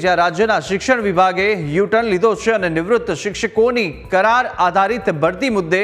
જ્યાં રાજ્યના શિક્ષણ વિભાગે યુટર્ન લીધો છે અને નિવૃત્ત શિક્ષકોની કરાર આધારિત ભરતી મુદ્દે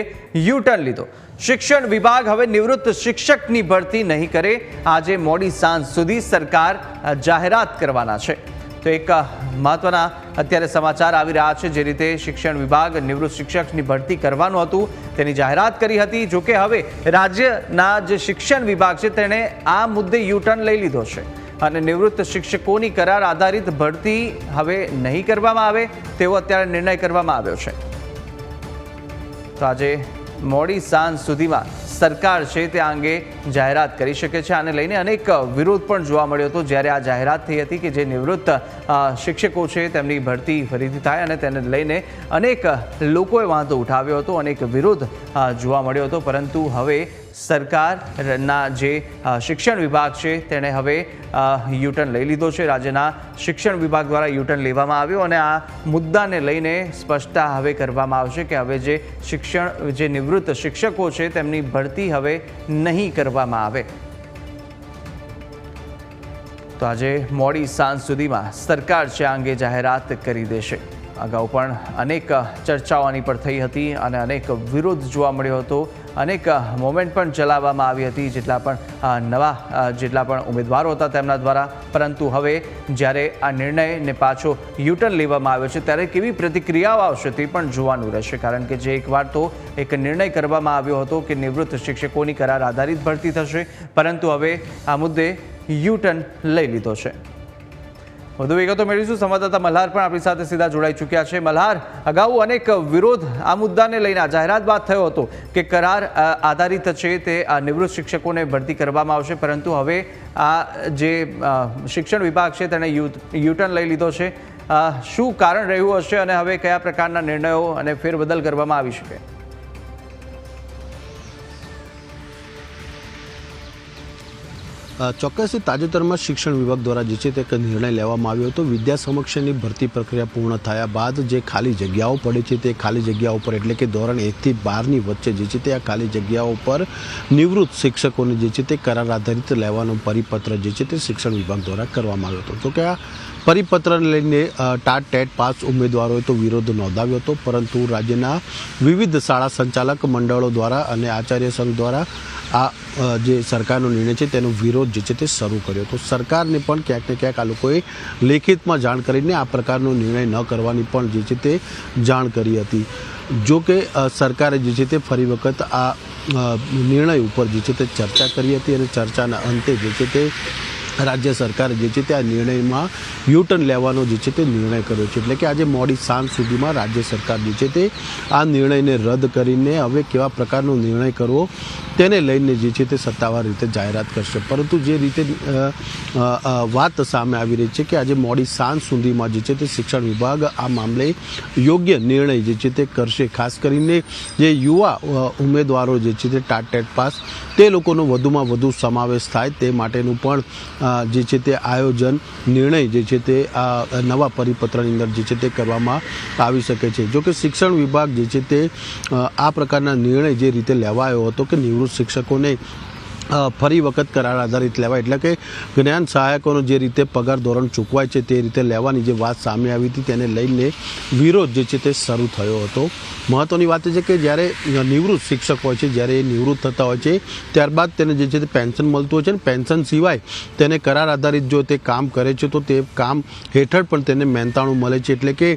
યુટર્ન લીધો. શિક્ષણ વિભાગ હવે નિવૃત્ત શિક્ષકની ભરતી નહીં કરે. આજે મોડી સાંજ સુધી સરકાર જાહેરાત કરવાના છે. તો એક મહત્વના અત્યારે સમાચાર આવી રહ્યા છે જે રીતે શિક્ષણ વિભાગ નિવૃત્ત શિક્ષકની ભરતી કરવાનું હતું. તેની જાહેરાત કરી હતી. જોકે હવે રાજ્યના જે શિક્ષણ વિભાગ છે, તેણે આ મુદ્દે યુટર્ન લઈ લીધો છે. અને નિવૃત્ત શિક્ષકોની કરાર આધારિત ભરતી હવે નહીં કરવામાં આવે તેવો અત્યારે નિર્ણય કરવામાં આવ્યો છે. તો આજે મોડી સાંજ સુધીમાં સરકાર છે તે અંગે જાહેરાત કરી શકે છે. આને લઈને અનેક વિરોધ પણ જોવા મળ્યો હતો. જ્યારે આ જાહેરાત થઈ હતી કે જે નિવૃત્ત શિક્ષકો છે તેમની ભરતી ફરીથી થાય અને તેને લઈને અનેક લોકોએ વાંધો ઉઠાવ્યો હતો. અનેક વિરોધ જોવા મળ્યો હતો. પરંતુ હવે સરકારના જે શિક્ષણ વિભાગ છે તેણે હવે યુટર્ન લઈ લીધો છે. રાજ્યના શિક્ષણ વિભાગ દ્વારા યુટર્ન લેવામાં આવ્યો અને આ મુદ્દાને લઈને સ્પષ્ટતા હવે કરવામાં આવશે કે હવે જે શિક્ષણ, જે નિવૃત્ત શિક્ષકો છે તેમની ભરતી હવે નહીં કરવામાં આવે. તો આજે મોડી સાંજ સુધીમાં સરકાર છે આ અંગે જાહેરાત કરી દેશે. અગાઉ પણ અનેક ચર્ચાઓ આની પર થઈ હતી અને અનેક વિરોધ જોવા મળ્યો હતો. અનેક મોમેન્ટ પણ ચલાવવામાં આવી હતી. જેટલા પણ નવા જેટલા પણ ઉમેદવારો હતા તેમના દ્વારા. પરંતુ હવે જ્યારે આ નિર્ણયને પાછો યુટર્ન લેવામાં આવ્યો છે, ત્યારે કેવી પ્રતિક્રિયાઓ આવશે તે પણ જોવાનું રહેશે. કારણ કે જે એકવાર તો એક નિર્ણય કરવામાં આવ્યો હતો કે નિવૃત્ત શિક્ષકોની કરાર આધારિત ભરતી થશે. પરંતુ હવે આ મુદ્દે યુટર્ન લઈ લીધો છે. વધુ વિગતો મેળવીશું. સંવાદદાતા મલ્હાર પણ આપણી સાથે સીધા જોડાઈ ચૂક્યા છે. મલ્હાર, અગાઉ અનેક વિરોધ આ મુદ્દાને લઈને જાહેરાત બાદ થયો હતો કે કરાર આધારિત છે તે નિવૃત્ત શિક્ષકોને ભરતી કરવામાં આવશે. પરંતુ હવે આ જે શિક્ષણ વિભાગ છે તેણે યુટર્ન લઈ લીધો છે. શું કારણ રહ્યું હશે અને હવે કયા પ્રકારના નિર્ણયો અને ફેરબદલ કરવામાં આવી શકે? ચોક્કસથી તાજેતરમાં શિક્ષણ વિભાગ દ્વારા જે છે તે નિર્ણય લેવામાં આવ્યો હતો. વિદ્યા સમક્ષની ભરતી પ્રક્રિયા પૂર્ણ થયા બાદ જે ખાલી જગ્યાઓ પડે છે તે ખાલી જગ્યાઓ પર એટલે કે ધોરણ એકથી બારની વચ્ચે જે છે તે આ ખાલી જગ્યાઓ પર નિવૃત્ત શિક્ષકોને જે છે તે કરાર આધારિત લેવાનો પરિપત્ર જે છે તે શિક્ષણ વિભાગ દ્વારા કરવામાં આવ્યો હતો. તો કે આ પરિપત્રને લઈને ટાટ, ટેટ, પાસ ઉમેદવારોએ તો વિરોધ નોંધાવ્યો હતો, પરંતુ રાજ્યના વિવિધ શાળા સંચાલક મંડળો દ્વારા અને આચાર્ય સંઘ દ્વારા આ જે સરકારનો નિર્ણય છે તેનો વિરોધ જે છે તે શરૂ કર્યો તો સરકારને પણ ક્યાંક ને ક્યાંક આ લોકોએ લેખિતમાં જાણ કરીને આ પ્રકારનો નિર્ણય ન કરવાની પણ જે છે તે જાણ કરી હતી. જો કે સરકારે જે છે તે ફરી વખત આ નિર્ણય ઉપર જે છે તે ચર્ચા કરી હતી અને ચર્ચાના અંતે જે છે તે રાજ્ય સરકારે જે છે તે આ નિર્ણયમાં યુટર્ન લેવાનો જે છે તે નિર્ણય કર્યો છે. એટલે કે આજે મોડી સાંજ સુધીમાં રાજ્ય સરકાર જે છે તે આ નિર્ણયને રદ કરીને હવે કેવા પ્રકારનો નિર્ણય કરવો તેને લઈને જે છે તે સત્તાવાર રીતે જાહેરાત કરશે. પરંતુ જે રીતે વાત સામે આવી રહી છે કે આજે મોડી સાંજ સુધીમાં જે છે તે શિક્ષણ વિભાગ આ મામલે યોગ્ય નિર્ણય જે છે તે કરશે. ખાસ કરીને જે યુવા ઉમેદવારો જે છે તે ટાટ ટેટ પાસ, તે લોકોનો વધુમાં વધુ સમાવેશ થાય તે માટેનું પણ જે છે તે આયોજન, નિર્ણય જે છે તે આ નવા પરિપત્રની અંદર જે છે તે કરવામાં આવી શકે છે. જોકે શિક્ષણ વિભાગ જે છે તે આ પ્રકારના નિર્ણય જે રીતે લેવાયો હતો કે નિવૃત્ત શિક્ષકોને ફરી વખત કરાર આધારિત લેવાય. એટલે કે જ્ઞાન સહાયકોનો જે રીતે પગાર ધોરણ ચૂકવાય છે તે રીતે લેવાની જે વાત સામે આવી હતી તેને લઈને વિરોધ જે છે તે શરૂ થયો હતો. મહત્ત્વની વાત એ છે કે જ્યારે નિવૃત્ત શિક્ષક હોય છે, જ્યારે એ નિવૃત્ત થતા હોય છે, ત્યારબાદ તેને જે છે તે પેન્શન મળતું હોય છે અને પેન્શન સિવાય તેને કરાર આધારિત જો તે કામ કરે છે, તો તે કામ હેઠળ પણ તેને મહેનતાણું મળે છે. એટલે કે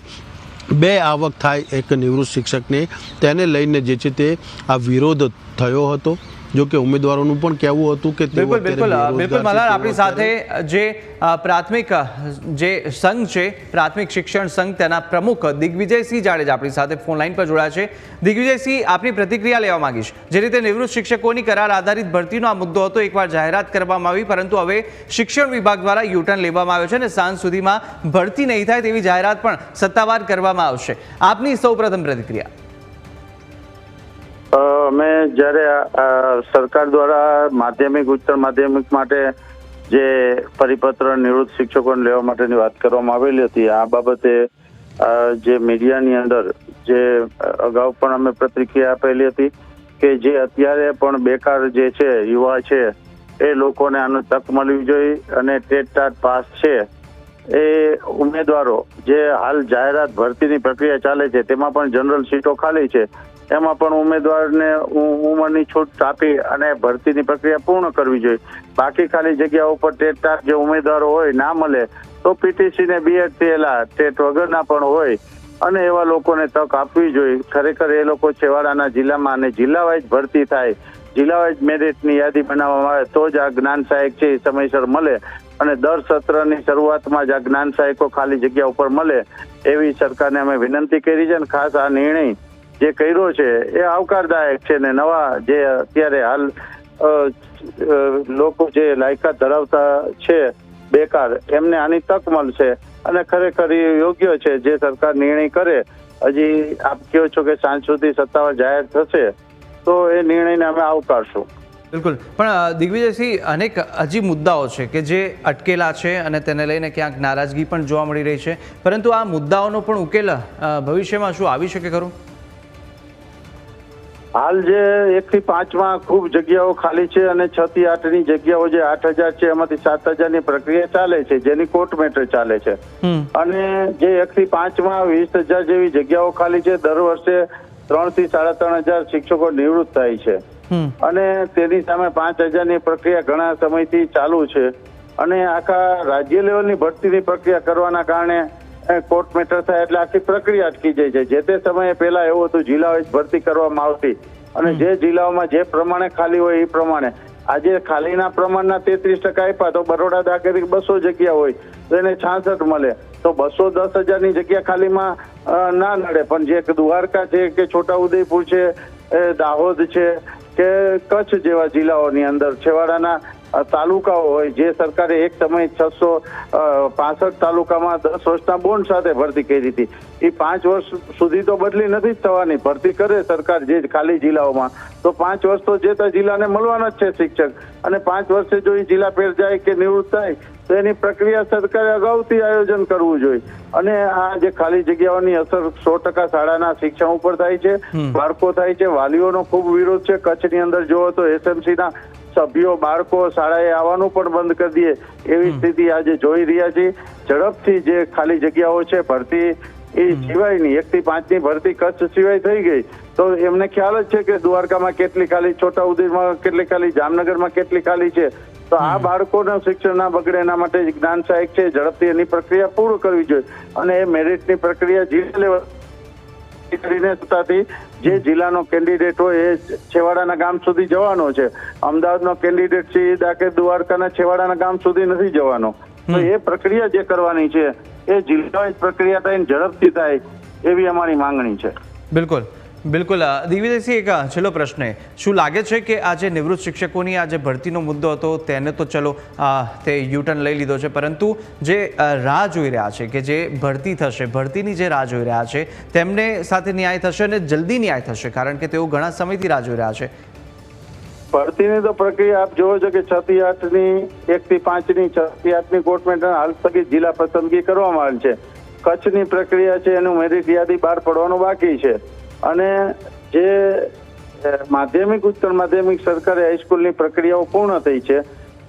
બે આવક થાય એક નિવૃત્ત શિક્ષકને. તેને લઈને જે છે તે આ વિરોધ થયો હતો. જો કે ઉમેદવારોનું પણ કહેવું હતું કે બિલકુલ બિલકુલ. બિલકુલ તેઓ આપણી સાથે જે પ્રાથમિક જે સંઘ છે પ્રાથમિક શિક્ષણ સંઘ તેના પ્રમુખ દિગ્વિજયસિંહ જાડેજા આપણી સાથે ફોન લાઈન પર જોડાયા છે. દિગ્વિજયસિંહ આપની પ્રતિક્રિયા લેવા માંગીશ. જે રીતે નિવૃત્ત શિક્ષકોની કરાર આધારિત ભરતીનો આ મુદ્દો હતો એકવાર જાહેરાત કરવામાં આવી પરંતુ હવે શિક્ષણ વિભાગ દ્વારા યુટર્ન લેવામાં આવ્યો છે અને સાંજ સુધીમાં ભરતી નહીં થાય તેવી જાહેરાત પણ સત્તાવાર કરવામાં આવશે. આપની સૌપ્રથમ પ્રતિક્રિયા. અમે જ્યારે સરકાર દ્વારા માધ્યમિક, ઉચ્ચતર માધ્યમિક માટે જે પરિપત્ર નિવૃત્ત શિક્ષકોને લેવા માટેની વાત કરવામાં આવેલી હતી, આ બાબતે જે મીડિયાની અંદર જે અગાઉ પણ અમે પ્રતિક્રિયા આપેલી હતી કે જે અત્યારે પણ બેકાર જે છે, યુવા છે, એ લોકોને આનો તક મળવી જોઈએ અને ટેટ ટાટ પાસ છે. એ ઉમેદવારો જે હાલ જાહેરાત ભરતીની પ્રક્રિયા ચાલે છે, તેમાં પણ જનરલ સીટો ખાલી છે. એમાં પણ ઉમેદવારને ઉંમરની છૂટ આપી અને ભરતીની પ્રક્રિયા પૂર્ણ કરવી જોઈએ. બાકી ખાલી જગ્યા ઉપર ટેટ ટાટ જે ઉમેદવારો હોય ના મળે, તો પીટીસી ને બીએડ થયેલા ટેટ વગરના પણ હોય અને એવા લોકોને તક આપવી જોઈએ. ખરેખર એ લોકો છેવાડાના જિલ્લામાં અને જિલ્લા વાઇઝ ભરતી થાય, જિલ્લા વાઇઝ મેરિટની યાદી બનાવવામાં આવે, તો જ આ જ્ઞાન સહાયક છે એ સમયસર મળે અને દર સત્રની શરૂઆતમાં જ આ જ્ઞાન સહાયકો ખાલી જગ્યા ઉપર મળે, એવી સરકારને અમે વિનંતી કરી છે અને ખાસ આ નિર્ણય જે કર્યો છે, એ આવકારદાયક છે ને નવા જે અત્યારે હાલ લોકો જે લાયકાત ધરાવતા છે બેકાર, એમને આની તક મળશે અને ખરેખર એ યોગ્ય છે જે સરકાર નિર્ણય કરે. હજી આપ કહો છો કે સાંજ સુધી સત્તાવાર જાહેર થશે, તો એ નિર્ણયને અમે આવકારશું. બિલકુલ. પણ દિગ્વિજયસિંહ, અનેક હજી મુદ્દાઓ છે કે જે અટકેલા છે અને તેને લઈને ક્યાંક નારાજગી પણ જોવા મળી રહી છે. પરંતુ આ મુદ્દાઓનો પણ ઉકેલ ભવિષ્યમાં શું આવી શકે ખરું? હાલ જે એક થી પાંચમાં ખૂબ જગ્યાઓ ખાલી છે અને છ થી આઠની જગ્યાઓ જે આઠ હજાર છે એમાંથી સાત હજારની પ્રક્રિયા ચાલે છે જેની કોર્ટ મેટર ચાલે છે. અને જે એક થી પાંચમાં વીસ હજાર જેવી જગ્યાઓ ખાલી છે દર વર્ષે ત્રણથી સાડા ત્રણ હજાર શિક્ષકો નિવૃત્ત થાય છે. અને તેની સામે પાંચ હજારની પ્રક્રિયા ઘણા સમયથી ચાલુ છે. અને આખા રાજ્ય લેવલની ભરતીની પ્રક્રિયા કરવાના કારણે કોર્ટ મેટર થાય એટલે આખી પ્રક્રિયા અટકી જાય. છે જે તે સમયે પહેલા એવું હતું જિલ્લા વાઇઝ ભરતી કરવામાં આવતી. અને જે જિલ્લાઓમાં જે પ્રમાણે ખાલી હોય એ પ્રમાણે. આજે ખાલીના પ્રમાણના તેત્રીસ ટકા આપ્યા તો બરોડા દાખલ બસો જગ્યા હોય તો એને છાસઠ મળે. તો બસો દસ હજારની જગ્યા ખાલીમાં ના નડે. પણ જે દ્વારકા છે કે છોટાઉદેપુર છે દાહોદ છે કે કચ્છ જેવા જિલ્લાઓની અંદર છેવાડાના તાલુકાઓ હોય જે સરકારે એક સમયે છસો પાસઠ તાલુકામાં દસ વર્ષના બોન્ડ સાથે ભરતી કરી હતી. એ પાંચ વર્ષ સુધી તો બદલી નથી થવાની. ભરતી કરે સરકાર જે ખાલી જિલ્લાઓમાં. તો પાંચ વર્ષ તો જે તે જિલ્લાને મળવાના જ છે શિક્ષક. અને પાંચ વર્ષે જો એ જિલ્લા પેર જાય કે નિવૃત્ત થાય તો એની પ્રક્રિયા સરકારે અગાઉથી આયોજન કરવું જોઈએ. અને આ જે ખાલી જગ્યાઓની અસર સો ટકા શાળાના શિક્ષણ ઉપર થાય છે બાળકો થાય છે વાલીઓનો ખૂબ વિરોધ છે. કચ્છની અંદર જોવો તો એસએમસી ના સભ્યો બાળકો શાળાએ આવવાનું પણ બંધ કરી દે એવી સ્થિતિ આજે જોઈ રહ્યા છીએ. ઝડપથી જે ખાલી જગ્યાઓ છે ભરતી એ સિવાયની એકથી પાંચની પાંચ ભરતી કચ્છ સિવાય થઈ ગઈ. તો એમને ખ્યાલ જ છે કે દ્વારકામાં કેટલી ખાલી છોટાઉદેપુરમાં કેટલી ખાલી જામનગરમાં કેટલી ખાલી છે. તો આ બાળકોના શિક્ષણ ના બગડે એના માટે જ્ઞાન સહાયક છે. ઝડપથી એની પ્રક્રિયા પૂર્ણ કરવી જોઈએ. અને એ મેરિટની પ્રક્રિયા જિલ્લા લેવલ કરીને થતાથી જે જિલ્લાનો કેન્ડિડેટ હોય એ છેવાડાના ગામ સુધી જવાનો છે. અમદાવાદનો કેન્ડિડેટ છે એ દાખલ દ્વારકાના છેવાડાના ગામ સુધી નથી જવાનો. તો એ પ્રક્રિયા જે કરવાની છે એ જિલ્લા પ્રક્રિયા થાય ઝડપથી થાય એવી અમારી માંગણી છે. બિલકુલ. બિલકુલ. દિવ્યજયસિંહ એક છેલ્લો પ્રશ્ન શું લાગે છે કે આ જે નિવૃત્ત શિક્ષકોની આ જે ભરતીનો મુદ્દો હતો તેને તો ચલો તે યુટર્ન લઈ લીધો છે. પરંતુ જે રાહ જોઈ રહ્યા છે કે જે ભરતી થશે, ભરતીની જે રાહ જોઈ રહ્યા છે, તેમને સાથે ન્યાય થશે અને જલ્દી ન્યાય થશે, કારણ કે તેઓ ઘણા સમયથી રાહ જોઈ રહ્યા છે. ભરતીની તો પ્રક્રિયા આપ જોવો છો કે છ થી એકથી પાંચની કોર્ટમેન્ટ છ થી આઠની હાલ સ્થગિત જિલ્લા પસંદગી કરવામાં આવેલ છે. કચ્છની પ્રક્રિયા છે, એનું મેરિટ યાદી બહાર પડવાનું બાકી છે. અને જે માધ્યમિક ઉત્તર માધ્યમિક સરકારી હાઈસ્કૂલની પ્રક્રિયાઓ પૂર્ણ થઈ છે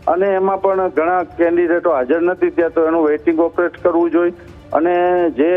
અને એમાં પણ ઘણા કેન્ડિડેટો હાજર નથી ત્યાં તો એનું વેઇટિંગ ઓપરેટ કરવું જોઈએ. અને જે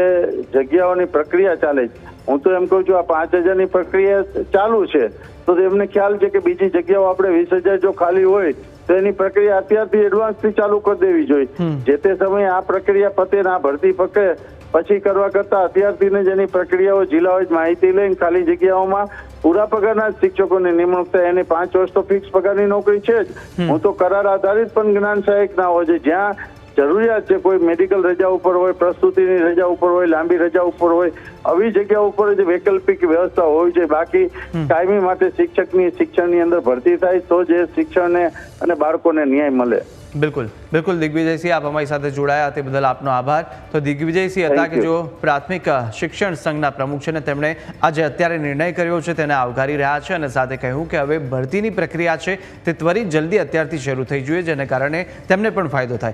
જગ્યાઓની પ્રક્રિયા ચાલે છે હું તો એમ કહું છું આ પાંચ હજારની પ્રક્રિયા ચાલુ છે તો એમને ખ્યાલ છે કે બીજી જગ્યાઓ આપણે વીસ હજાર જો ખાલી હોય તો એની પ્રક્રિયા અત્યારથી એડવાન્સથી ચાલુ કરી દેવી જોઈએ. જે તે સમયે આ પ્રક્રિયા પતે ને આ ભરતી પકે પછી કરવા કરતા અત્યારથી જ એની પ્રક્રિયાઓ જિલ્લા વાઇઝ માહિતી લઈને ખાલી જગ્યાઓમાં પૂરા પગારના શિક્ષકોની નિમણૂક થાય. એની પાંચ વર્ષ તો ફિક્સ પગારની નોકરી છે જ. હું તો કરાર આધારિત પણ જ્ઞાન સહાયક ના હોય છે જ્યાં જરૂરિયાત છે કોઈ મેડિકલ રજા ઉપર હોય પ્રસ્તુતિની રજા ઉપર હોય લાંબી રજા ઉપર હોય આવી જગ્યા ઉપર જ વૈકલ્પિક વ્યવસ્થા હોવી જોઈએ. બાકી કાયમી માટે શિક્ષકની શિક્ષણની અંદર ભરતી થાય તો જ શિક્ષણને અને બાળકોને ન્યાય મળે. બિલકુલ. બિલકુલ દિગ્વિજયસિંહ આપ અમારી સાથે જોડાયા તે બદલ આપનો આભાર. તો દિગ્વિજયસિંહ હતા કે જો પ્રાથમિક શિક્ષણ સંઘના પ્રમુખ છે ને તેમણે આજે અત્યારે નિર્ણય કર્યો છે તેને આવકારી રહ્યા છે અને સાથે કહ્યું કે હવે ભરતીની પ્રક્રિયા છે તે ત્વરિત જલ્દી અત્યારથી શરૂ થઈ જોઈએ જેને કારણે તેમને પણ ફાયદો થાય.